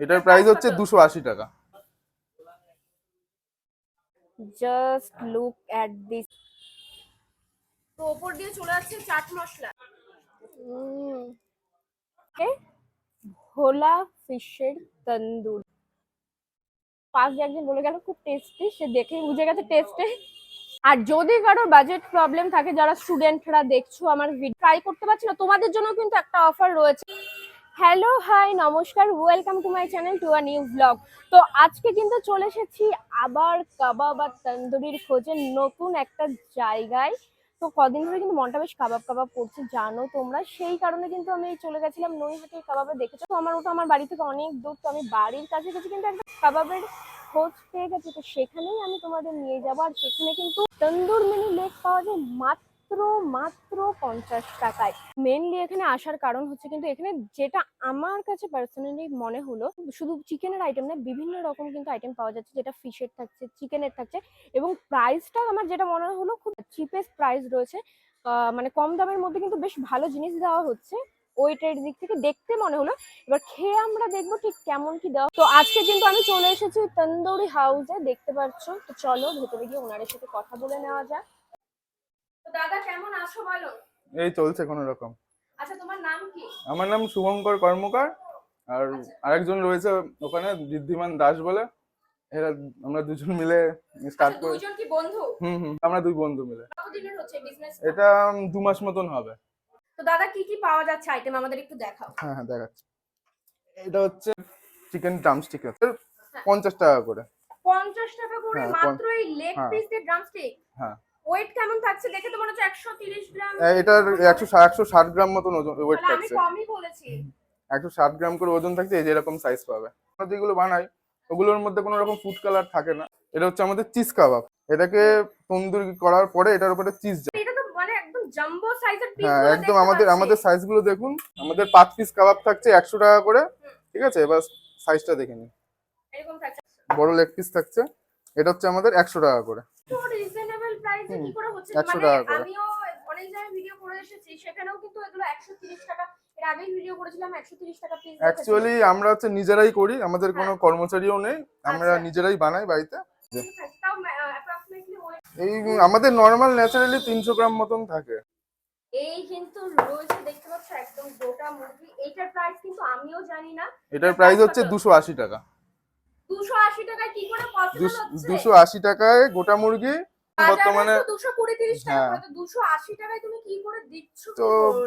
এটার প্রাইস হচ্ছে দুশো আশি টাকা। জাস্ট লুক অ্যাট দিস তো ওপর দিয়ে চলে যাচ্ছে চাট মশলা। ভোলা ফিশের তন্দুর। পাঁচ দিয়ে একজন বলে গেল খুব টেস্টি সে দেখেই বুঝে গেছে টেস্টে আর যদি কারোর বাজেট প্রবলেম থাকে যারা স্টুডেন্টরা দেখছ আমার ভিডিও ট্রাই করতে পারছি না তোমাদের জন্য কিন্তু একটা অফার রয়েছে। হ্যালো, হাই, নমস্কার welcome to my channel to a new blog তো আজকে কিন্তু চলে এসেছি আবার কাবাব আর তন্দুরির খোঁজে নতুন একটা জায়গায়। তো কদিন ধরে কিন্তু মনটা বেশ কাবাব কাবাব করছে, জানো তোমরা। সেই কারণে কিন্তু আমি চলে গেছিলাম নৈহাটির কাবাবে। দেখেছ? তো আমার ওটা আমার বাড়ি থেকে অনেক দূর। তো আমি বাড়ির কাছে গেছি কিন্তু একটা কাবাবের খোঁজ পেয়ে গেছি। তো সেখানেই আমি তোমাদের নিয়ে যাব। আর সেখানে কিন্তু তন্দুর মিনি লেগ পাওয়া যায় মাত্র মাত্র মাত্র পঞ্চাশ টাকায়। মেনলি এখানে আসার কারণ হচ্ছে কিন্তু এখানে যেটা আমার কাছে পার্সোনালি মনে হলো, শুধু চিকেনের আইটেম না, বিভিন্ন রকম কিন্তু আইটেম পাওয়া যাচ্ছে, যেটা ফিশের থাকছে চিকেনের থাকছে, এবং প্রাইসটা আমার যেটা মনে হলো খুব চিপেস্ট প্রাইস রয়েছে। মানে কম দামের মধ্যে কিন্তু বেশ ভালো জিনিস দেওয়া হচ্ছে। ওয়েটের দিক থেকে দেখতে মনে হলো, এবার খেয়ে আমরা দেখব ঠিক কেমন কি দেওয়া। তো আজকে কিন্তু আমি চলে এসেছি তন্দুরি হাউসে দেখতে পাচ্ছ? তো চলো ভেতরে গিয়ে ওনারের সাথে কথা বলে নেওয়া যাক। দাদা কেমন আছো বলো? এই চলছে কোনো রকম। আচ্ছা তোমার নাম কি? আমার নাম শুভঙ্কর কর্মকার আর আচ্ছা। আরেকজন রয়েছে ওখানে ঋদ্ধিমান দাস বলে। এরা আমরা দুজন মিলে স্টার্ট আচ্ছা, করি দুইজন কি বন্ধু? হুম হুম আমরা দুই বন্ধু মিলে। কতদিনের হচ্ছে বিজনেস এটা দু মাস মতন হবে। তো দাদা কি কি পাওয়া যাচ্ছে আইটেম আমাদের একটু দেখাও। হ্যাঁ হ্যাঁ দেখাচ্ছি। এটা হচ্ছে চিকেন ড্রামস্টিক পঞ্চাশ টাকা করে। পঞ্চাশ টাকা করে হ্যাঁ, মাত্র এই লেগ হ্যাঁ। পিস দিয়ে ড্রামস্টিক হ্যাঁ। ওয়েট কেমন থাকছে? দেখে তো মনে হচ্ছে একশো তিরিশ গ্রাম। এ- এটার একশো একশো ষাট গ্রাম মতন ওজন ওয়েট তাহলে আমি থাকছে। কমই বলেছি। একশো ষাট গ্রাম করে ওজন থাকছে এই যে এরকম সাইজ পাবে। আমরা যেগুলো বানাই ওগুলোর মধ্যে কোনো রকম ফুড কালার থাকে না। এটা হচ্ছে আমাদের চিজ কাবাব এটাকে তন্দুরি করার পরে এটার উপরে চিজ এটা তো মানে একদম জাম্বো সাইজের পিস হ্যাঁ একদম আমাদের আমাদের সাইজগুলো দেখুন। আমাদের পাঁচ পিস কাবাব থাকছে একশো টাকা করে। ঠিক আছে? এবার সাইজটা দেখে নিন। এরকম থাকছে। বড় লেগ পিস থাকছে। এটা হচ্ছে আমাদের একশো টাকা করে। রিজনেবল কি করে হচ্ছে মানে। আমিও অনেক জায়গায় ভিডিও করে এসেছি সেখানেও কিন্তু এগুলো 130 টাকা এর আগেই ভিডিও করেছিলাম 130 টাকা পিস অ্যাকচুয়ালি আমরা হচ্ছে নিজেরাই করি আমাদের কোনো হ্যাঁ। কর্মচারীও নেই আমরা আচ্ছা। নিজেরাই বানাই বাড়িতে। এই আমাদের নর্মাল ন্যাচারালি তিনশো গ্রাম মতন থাকে। এই কিন্তু রয়েছে দেখতে পাচ্ছ একদম গোটা মুরগি। এইটার প্রাইস কিন্তু আমিও জানি না। এটার প্রাইস হচ্ছে দুশো আশি টাকা। 280 টাকায় কি করে পসিবল হচ্ছে? দুশো আশি টাকায় গোটা মুরগি বর্তমানে হ্যাঁ। তো করে তো-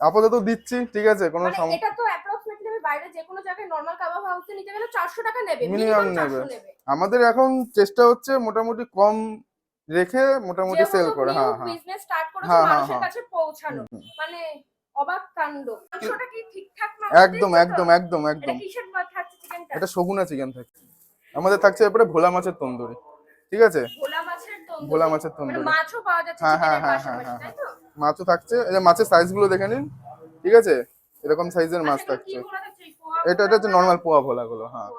আপাতত দিচ্ছি ঠিক আছে কোনো মানে এটা তো অ্যাপ্রক্সিমেটলি আমি বাইরে যে কোনো জায়গায় নরমাল কাবাব হাউসে নিতে গেলে চারশো টাকা নেবে মিনিমাম নেবে। আমাদের এখন চেষ্টা হচ্ছে মোটামুটি কম রেখে মোটামুটি সেল করে হ্যাঁ হ্যাঁ। বিজনেস স্টার্ট করেছে হ্যাঁ, হ্যাঁ, মানুষের হ্যাঁ। কাছে পৌঁছানো। হুম, হুম। মানে অবাক কাণ্ড। মাংসটা কি ঠিকঠাক মাংস একদম একদম একদম একদম। এটা সগুনা চিকেন থাকে। আমাদের থাকছে এরপরে ভোলা মাছের তন্দুরি ঠিক আছে? ভোলা মাছের ভোলা মাছের মানে তন্দুরি মাছও পাওয়া যাচ্ছে হ্যাঁ, হ্যাঁ, চিকেনের হ্যাঁ, হ্যাঁ, মাছও থাকছে। এই যে মাছের সাইজগুলো দেখে নিন। ঠিক আছে? এরকম সাইজের মাছ আচ্ছা, থাকছে। এটা এটা হচ্ছে নর্মাল পোয়া ভোলা গুলো হ্যাঁ।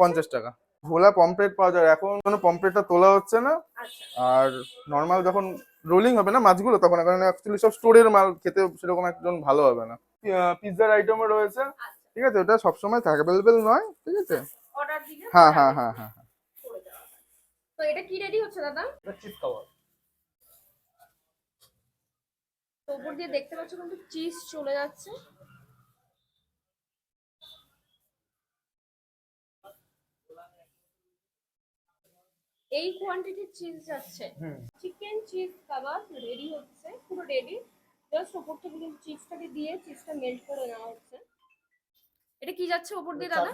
পঞ্চাশ টাকা। ভোলা পমপ্লেট পাওয়া যায়। এখন কোনো পমপ্লেটটা তোলা হচ্ছে না। আচ্ছা। আর নর্মাল যখন রোলিং হবে না মাছগুলো তখন কারণ অ্যাকচুয়ালি সব স্টোরের মাল খেতে সেরকম একজন ভালো হবে না। পিৎজার আইটেমও রয়েছে। আচ্ছা। ঠিক আছে? ওটা সবসময় থাকে অ্যাভেলেবেল নয়। ঠিক আছে? হ্যাঁ হ্যাঁ হ্যাঁ হ্যাঁ হ্যাঁ। করে দেওয়া হবে। তো এটা কি রেডি হচ্ছে দাদা? চিজ তো উপর দিয়ে দেখতে পাচ্ছ কিন্তু চিজ চলে যাচ্ছে। এই কোয়ান্টিটির চিজ যাচ্ছে। চিকেন চিজ কাবাব রেডি হচ্ছে পুরো রেডি জাস্ট উপর থেকে কিন্তু চিজটাকে দিয়ে চিজটা মেল্ট করে নেওয়া হচ্ছে। এটা কি যাচ্ছে উপর দিয়ে দাদা?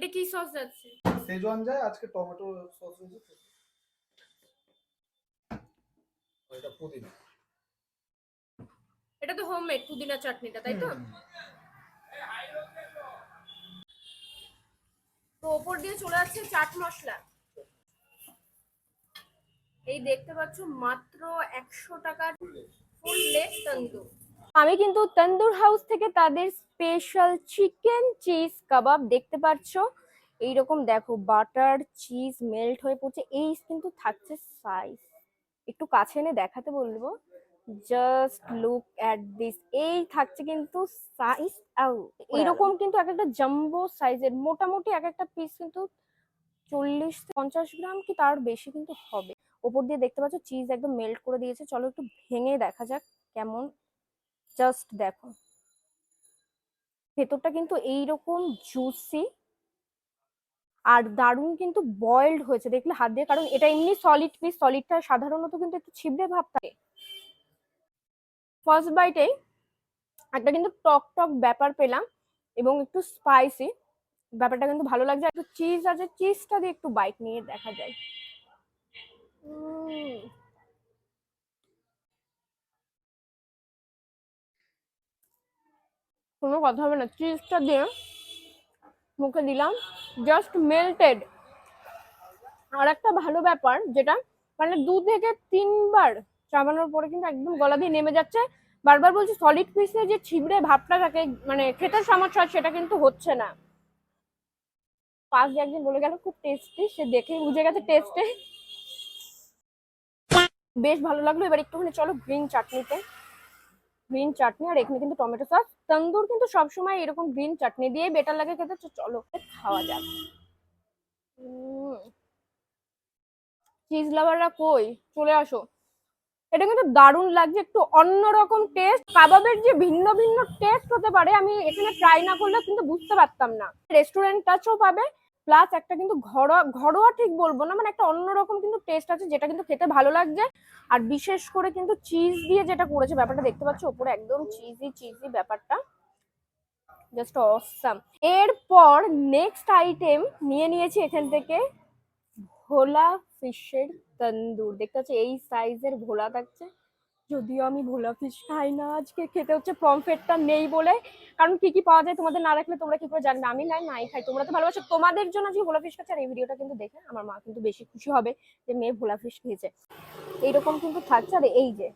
এটা কি সস যাচ্ছে? সেজওয়ান যায় আজকে টমেটো সস হয়েছে। তো এটা পুদিনা। এটা তো হোমমেড পুদিনা চাটনিটা তাই তো? তো ওপর দিয়ে চলে যাচ্ছে চাট মশলা। এই দেখতে পাচ্ছ মাত্র একশো টাকার ফুল লেগ তন্দুর। আমি কিন্তু তন্দুর হাউস থেকে তাদের স্পেশাল চিকেন চিজ কাবাব দেখতে পাচ্ছ। এইরকম দেখো বাটার চিজ মেল্ট হয়ে পড়ছে। এই কিন্তু থাকছে সাইজ একটু কাছে এনে দেখাতে বলব। জাস্ট লুক অ্যাট দিস এই থাকছে কিন্তু সাইজ এইরকম কিন্তু এক একটা জাম্বো সাইজের মোটামুটি এক একটা পিস কিন্তু চল্লিশ পঞ্চাশ গ্রাম কি তার বেশি কিন্তু হবে। ওপর দিয়ে দেখতে পাচ্ছ চিজ একদম মেল্ট করে দিয়েছে। চলো একটু ভেঙে দেখা যাক কেমন জাস্ট দেখো। ভেতরটা কিন্তু এইরকম জুসি আর দারুণ কিন্তু বয়েলড হয়েছে। দেখলে হাত দিয়ে, কারণ এটা এমনি সলিড পিস সলিডটা সাধারণত কিন্তু একটু ছিবড়ে ভাব থাকে। ফার্স্ট বাইটে একটা কিন্তু টক টক ব্যাপার পেলাম এবং একটু স্পাইসি ব্যাপারটা কিন্তু ভালো লাগছে। একটু চিজ আছে চিজটা দিয়ে একটু বাইট নিয়ে দেখা যায়। কোনো কথা হবে না। চিজটা দিয়ে মুখে দিলাম। জাস্ট মেল্টেড আর একটা ভালো ব্যাপার, যেটা মানে দু থেকে তিনবার চাবানোর পরে কিন্তু একদম গলা দিয়ে নেমে যাচ্ছে। বারবার বলছি সলিড পিসে যে ছিবড়ে ভাবটা থাকে মানে খেতে সমস্যা সেটা কিন্তু হচ্ছে না। পাঁচ দিয়ে একজন বলে গেল, খুব টেস্টি সে দেখে বুঝে গেছে টেস্টে বেশ ভালো লাগল। এবার একটুখানি চলো গ্রিন চাটনিতে গ্রিন চাটনি আর এখানে কিন্তু টমেটো সস তন্দুর কিন্তু সবসময় এরকম গ্রিন চাটনি দিয়ে বেটার লাগে খেতে। চলো খাওয়া যাক। চিজ লাভাররা কই? চলে আসো। এটা কিন্তু দারুণ লাগছে, একটু অন্যরকম টেস্ট কাবাবের যে ভিন্ন ভিন্ন টেস্ট হতে পারে, আমি এখানে ট্রাই না করলে কিন্তু বুঝতে পারতাম না। রেস্টুরেন্ট টাচও পাবে প্লাস একটা কিন্তু ঘরোয়া ঘরোয়া ঠিক বলব না মানে একটা অন্যরকম কিন্তু টেস্ট আছে যেটা কিন্তু খেতে ভালো লাগছে। আর বিশেষ করে কিন্তু চিজ দিয়ে যেটা করেছে, ব্যাপারটা দেখতে পাচ্ছ ওপরে একদম চিজি চিজি ব্যাপারটা। জাস্ট অসাম এরপর নেক্সট আইটেম নিয়ে নিয়েছি এখান থেকে, ভোলা ফিশের তন্দুর। দেখতে পাচ্ছ এই সাইজের ভোলা থাকছে। যদিও আমি ভোলা ফিশ খাই না আজকে খেতে হচ্ছে প্রমফেটটা নেই বলে। কারণ কি কি পাওয়া যায় তোমাদের না রাখলে তোমরা কি করে জানবে? আমি নাই নাই খাই। তোমরা তো ভালোবাসো। তোমাদের জন্য আজকে ভোলা ফিশ খাচ্ছে। আর এই ভিডিওটা কিন্তু দেখে আমার মা কিন্তু বেশি খুশি হবে যে মেয়ে ভোলা ফিশ খেয়েছে। এইরকম কিন্তু থাকছে। আর এই যে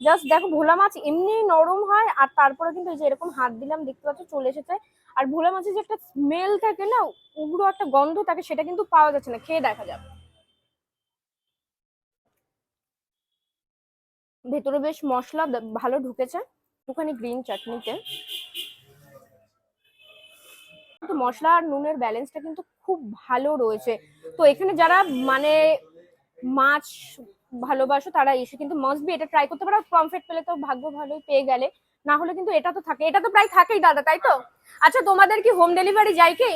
জাস্ট দেখো ভোলা মাছ এমনি নরম হয়, আর তারপরে কিন্তু এই যে এরকম হাত দিলাম, দেখতে পাচ্ছ চলে এসেছে। আর ভোলা মাছের যে একটা স্মেল থাকে না, উগ্র একটা গন্ধ থাকে, সেটা কিন্তু পাওয়া যাচ্ছে না। খেয়ে দেখা যাবে ভেতরে বেশ মশলা ভালো ঢুকেছে। একটুখানি গ্রিন চাটনিতে কিন্তু মশলা আর নুনের ব্যালেন্সটা কিন্তু খুব ভালো রয়েছে। তো এখানে যারা মানে মাছ ভালোবাসো তারা এসে কিন্তু মাস্ট বি এটা ট্রাই করতে পারো। প্রমফেট পেলে তো ভাগ্য ভালোই পেয়ে গেলে। না হলে কিন্তু এটা তো থাকে। এটা তো প্রায় থাকেই দাদা তাই তো? আচ্ছা তোমাদের কি হোম ডেলিভারি যায় কি?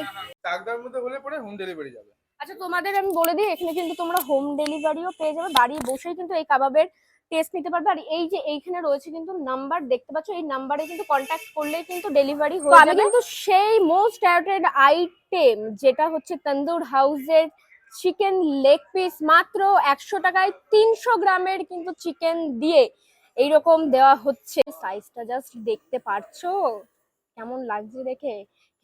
চাকদার মধ্যে হলে পরে হোম ডেলিভারি যাবে। আচ্ছা তোমাদের আমি বলে দিই এখানে কিন্তু তোমরা হোম ডেলিভারিও পেয়ে যাবে। বাড়ি বসেই কিন্তু এই কাবাবের টেস্ট নিতে পারবে। আর এই যে এইখানে রয়েছে কিন্তু নাম্বার দেখতে পাচ্ছ এই নাম্বারে কিন্তু কন্ট্যাক্ট করলেই কিন্তু ডেলিভারি হয়ে যাবে। কিন্তু সেই মোস্ট অ্যাটেড আইটেম যেটা হচ্ছে তন্দুর হাউসের চিকেন লেগ পিস মাত্র একশো টাকায় তিনশো গ্রামের কিন্তু চিকেন দিয়ে এইরকম দেওয়া হচ্ছে। সাইজটা জাস্ট দেখতে পারছ? কেমন লাগছে দেখে?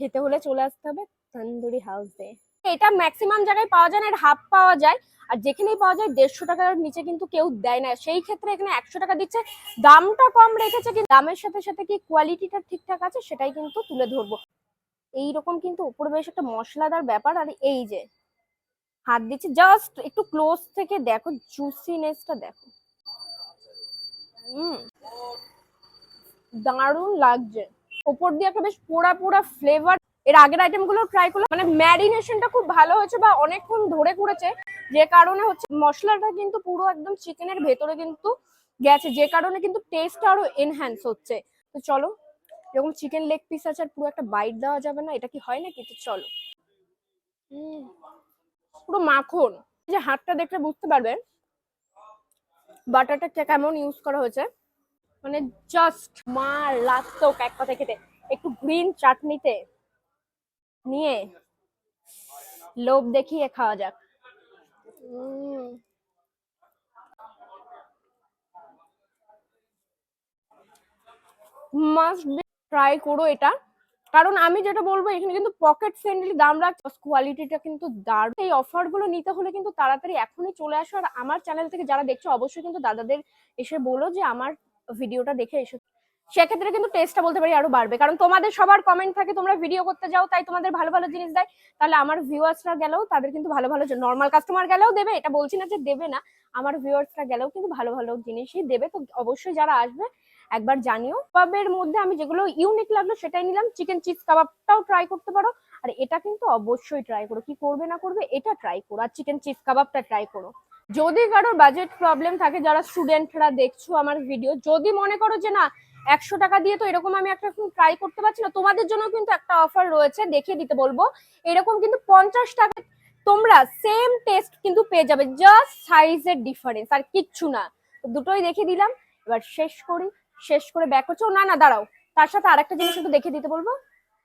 খেতে হলে চলে আসতে হবে তন্দুরি হাউসে এটা ম্যাক্সিমাম জায়গায় পাওয়া যায় না, এর হাফ পাওয়া যায়। আর যেখানেই পাওয়া যায়, দেড়শো টাকার নিচে কিন্তু কেউ দেয় না। সেই ক্ষেত্রে এখানে একশো টাকা দিচ্ছে। দামটা কম রেখেছে কি দামের সাথে সাথে কি কোয়ালিটিটা ঠিকঠাক আছে, সেটাই কিন্তু তুলে ধরবো। এইরকম কিন্তু উপরে বেশ একটা মশলাদার ব্যাপার। আর এই যে, হাত দিচ্ছে জাস্ট একটু ক্লোজ থেকে দেখো জুসিনেসটা দেখো। হুম। দারুণ লাগছে। ওপর দিয়ে একটা বেশ পোড়া পোড়া ফ্লেভার এর আগের আইটেমগুলো ট্রাই করলাম। মানে ম্যারিনেশনটা খুব ভালো হয়েছে বা অনেকক্ষণ ধরে করেছে। যে কারণে হচ্ছে, মশলাটা কিন্তু পুরো একদম চিকেনের ভেতরে কিন্তু গেছে। যে কারণে কিন্তু টেস্ট আরও এনহ্যান্স হচ্ছে। তো চলো, এরকম চিকেন লেগ পিস আছে আর পুরো একটা বাইট দেওয়া যাবে না। এটা কি হয় নাকি? তো চলো। পুরো মাখন। যে হাতটা দেখলে বুঝতে পারবেন বাটারটা কেমন ইউজ করা হয়েছে। মানে জাস্ট মা মারাত্মক এক কথা খেতে। একটু গ্রিন চাটনিতে নিয়ে লোভ দেখিয়ে খাওয়া যাক। মাস্ট ট্রাই করো এটা। কারণ আমি যেটা বলব এখানে কিন্তু পকেট ফ্রেন্ডলি দাম রাখছে। কোয়ালিটিটা কিন্তু দারুণ। এই অফারগুলো নিতে হলে কিন্তু তাড়াতাড়ি এখনই চলে আসো। আর আমার চ্যানেল থেকে যারা দেখছ অবশ্যই কিন্তু দাদাদের এসে বলো যে আমার ভিডিওটা দেখে এসে। সেক্ষেত্রে কিন্তু টেস্টটা বলতে পারি আরও বাড়বে। কারণ তোমাদের সবার কমেন্ট থাকে, তোমরা ভিডিও করতে যাও, তাই তোমাদের ভালো ভালো জিনিস দেয়। তাহলে আমার ভিউয়ার্সরা গেলেও তাদের কিন্তু ভালো ভালো নর্মাল কাস্টমার গেলেও দেবে, এটা বলছি না যে দেবে না। আমার ভিউয়ার্সরা গেলেও কিন্তু ভালো ভালো জিনিসই দেবে, তো অবশ্যই যারা আসবে, একবার জানিও। কাবাবের মধ্যে আমি যেগুলো ইউনিক লাগল সেটাই নিলাম। চিকেন চিজ কাবাবটাও ট্রাই করতে পারো। আর এটা কিন্তু অবশ্যই ট্রাই করো। কি করবে না করবে, এটা ট্রাই করো। আর চিকেন চিজ কাবাবটা ট্রাই করো। যদি কারোর বাজেট প্রবলেম থাকে, যারা স্টুডেন্টরা দেখছ আমার ভিডিও যদি মনে করো যে না একশো টাকা দিয়ে তো এরকম আমি একটা ট্রাই করতে পারছি না। তোমাদের জন্য কিন্তু একটা অফার রয়েছে, দেখিয়ে দিতে বলব। এরকম কিন্তু পঞ্চাশ টাকা তোমরা সেম টেস্ট কিন্তু পেয়ে যাবে জাস্ট সাইজের ডিফারেন্স আর কিচ্ছু না। দুটোই দেখিয়ে দিলাম, এবার শেষ করি, শেষ করে ব্যাক করছ। না না, দাঁড়াও। তার সাথে আরেকটা জিনিস একটু দেখিয়ে দিতে বলব।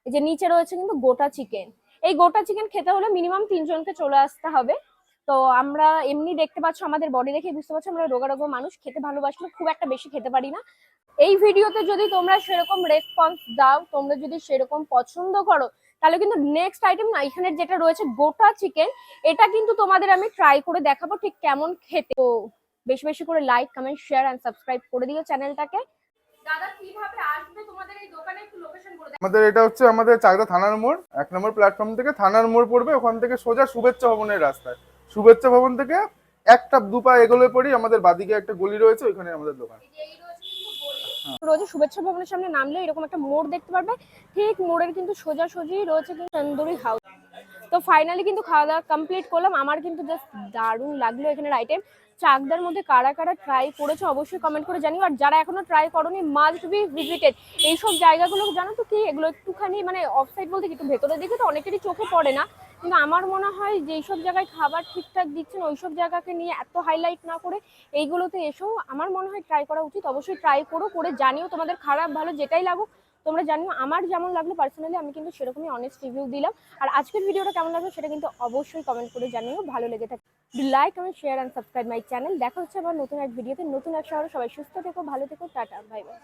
এই যে নিচে রয়েছে কিন্তু গোটা চিকেন এই গোটা চিকেন খেতে হলে মিনিমাম তিনজনকে চলে আসতে হবে। তো আমরা এমনি দেখতে পাচ্ছ আমাদের বডি দেখে বুঝতে পারছ আমরা রোগারোগ মানুষ, খেতে ভালোবাসলে খুব একটা বেশি খেতে পারি না। এই ভিডিওতে যদি তোমরা সেরকম রেসপন্স দাও, তোমরা যদি সেরকম পছন্দ করো, তাহলে কিন্তু নেক্সট আইটেম না এখানে যেটা রয়েছে গোটা চিকেন এটা কিন্তু তোমাদের আমি ট্রাই করে দেখাবো ঠিক কেমন খেতে। তো বেশি বেশি করে like comment share and subscribe করে দিও চ্যানেলটাকে। দাদা আমাদের এটা হচ্ছে আমাদের চাকদা থানার মোড়, এক নম্বর প্ল্যাটফর্ম থেকে থানার মোড় পড়বে, ওখান থেকে সোজা শুভেচ্ছা ভবনের রাস্তায়। শুভেচ্ছা ভবন থেকে একটা দুপা এগোলে পরেই আমাদের বাদিকে একটা গলি রয়েছে, ওইখানে আমাদের দোকান। রয়েছে শুভেচ্ছা ভবনের সামনে নামলে এরকম একটা মোড় দেখতে পারবে। ঠিক মোড়ের কিন্তু সোজা সোজি রয়েছে কিন্তু তন্দুরি হাউস তো ফাইনালি কিন্তু খাওয়া দাওয়া কমপ্লিট করলাম। আমার কিন্তু জাস্ট দারুণ লাগল এখানের আইটেম চাকদার মধ্যে কারা কারা ট্রাই করেছ অবশ্যই কমেন্ট করে জানিও। আর যারা এখনও ট্রাই করোনি মাস্ট বি ভিজিটেড এইসব জায়গাগুলো জানো তো কি? এগুলো একটুখানি মানে অফসাইড বলতে কি? একটু ভেতরের দিকে তো অনেকেরই চোখে পড়ে না। কিন্তু আমার মনে হয় যে এইসব জায়গায় খাবার ঠিকঠাক দিচ্ছেন, ওইসব জায়গাকে নিয়ে এত হাইলাইট না করে এইগুলোতে এসেও আমার মনে হয় ট্রাই করা উচিত। অবশ্যই ট্রাই করো, করে জানিও তোমাদের খারাপ ভালো যেটাই লাগুক, তোমরা জানিও আমার যেমন লাগল পার্সোনালি আমি কিন্তু সেরকমই অনেস্ট রিভিউ দিলাম। আর আজকের ভিডিওটা কেমন লাগল সেটা কিন্তু অবশ্যই কমেন্ট করে জানিও, ভালো লেগে থাকে। Like comment share and subscribe my channel দেখা হচ্ছে আবার নতুন এক ভিডিওতে নতুন এক শহরে সবাই সুস্থ থেকো, ভালো থেকো, টাটা বাই বাই